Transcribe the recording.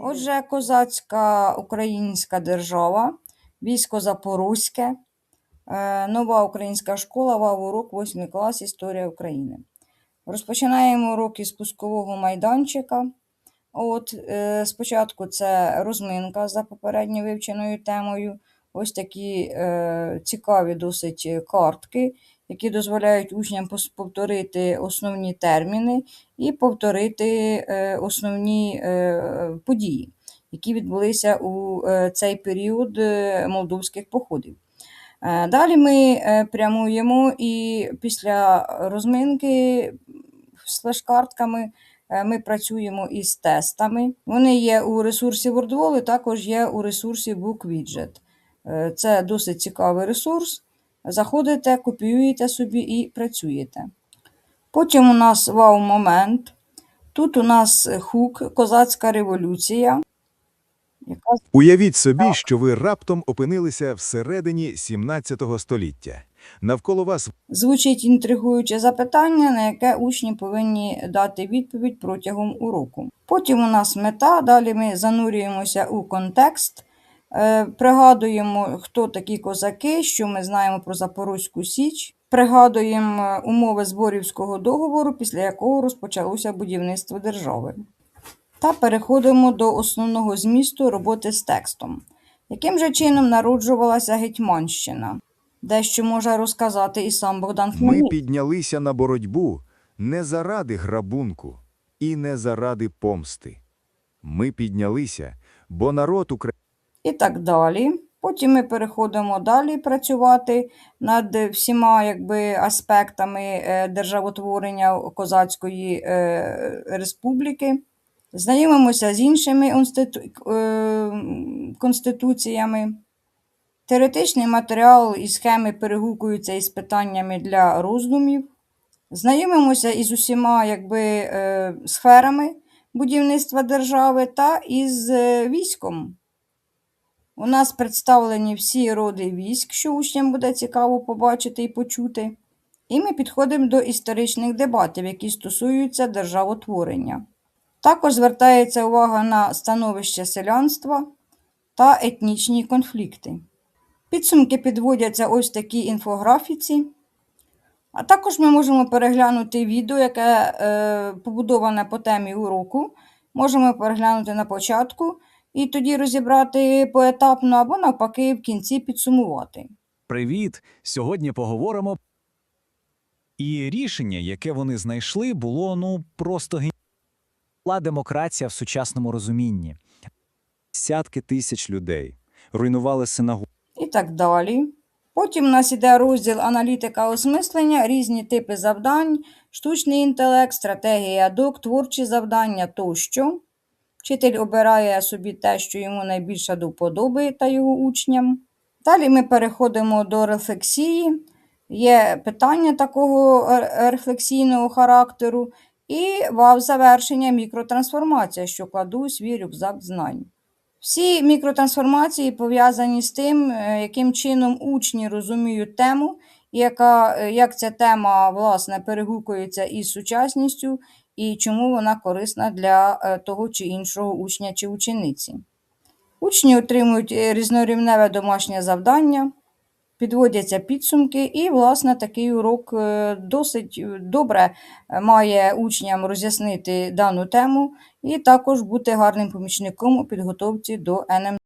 Отже, козацька українська держава, військо Запорозьке, е, нова українська школа, вав урок, 8 клас, історія України. Розпочинаємо урок із пускового майданчика. От, е, спочатку це розминка за попередньо вивченою темою. Ось такі е, цікаві досить картки, які дозволяють учням повторити основні терміни і повторити е, основні е, події, які відбулися у е, цей період молдовських походів. Далі ми прямуємо і після розминки е, ми працюємо із тестами. Вони є у ресурсі WordWall і також є у ресурсі BookWidget. Це досить цікавий ресурс. Заходите, копіюєте собі і працюєте. Потім у нас вау-момент. Тут у нас хук, козацька революція. Яка Уявіть собі, що ви раптом опинилися всередині 17 століття. Навколо вас звучить інтригуюче запитання, на яке учні повинні дати відповідь протягом уроку. Потім у нас мета, далі ми занурюємося у контекст, пригадуємо, хто такі козаки, що ми знаємо про Запорозьку Січ, пригадуємо е, умови Зборівського договору, після якого розпочалося будівництво держави. Та переходимо до основного змісту роботи з текстом. Яким же чином народжувалася Гетьманщина? Дещо може розказати і сам Богдан ми піднялися на боротьбу не заради грабунку і не заради помсти. Ми піднялися, бо народ України і так далі. Потім ми переходимо далі працювати над всіма якби, аспектами е, державотворення Козацької е, республіки. Знайомимося з іншими е, конституціями. Теоретичний матеріал і схеми перегукуються із питаннями для роздумів. Знайомимося із усіма якби, сферами будівництва держави та із військом. У нас представлені всі роди військ, що учням буде цікаво побачити і почути. І ми підходимо до історичних дебатів, які стосуються державотворення. Також звертається увага на становище селянства та етнічні конфлікти. Підсумки підводяться ось такій інфографіці. А також ми можемо переглянути відео, яке е, побудоване по темі уроку. Можемо переглянути на початку і тоді розібрати поетапно або навпаки в кінці підсумувати. Привіт! Сьогодні поговоримо. І рішення, яке вони знайшли, було ну просто ген... була демократія в сучасному розумінні. Десятки тисяч людей руйнували синагоги, І так далі. Потім у нас іде розділ аналітика осмислення, різні типи завдань, штучний інтелект, стратегія док, творчі завдання тощо. Вчитель обирає собі те, що йому найбільше до вподоби та його учням. Далі ми переходимо до рефлексії. Є питання такого рефлексійного характеру, і вав завершення мікротрансформація, що кладу свій рюкзак знань. Всі мікротрансформації пов'язані з тим, е, яким чином учні розуміють тему, яка, е, як ця тема власне перегукується із сучасністю, і чому вона корисна для е, того чи іншого учня чи учениці. Учні отримують е, різнорівневе домашнє завдання, підводяться підсумки, і, власне, такий урок е, досить добре має учням роз'яснити дану тему і також бути гарним помічником у підготовці до НМТ.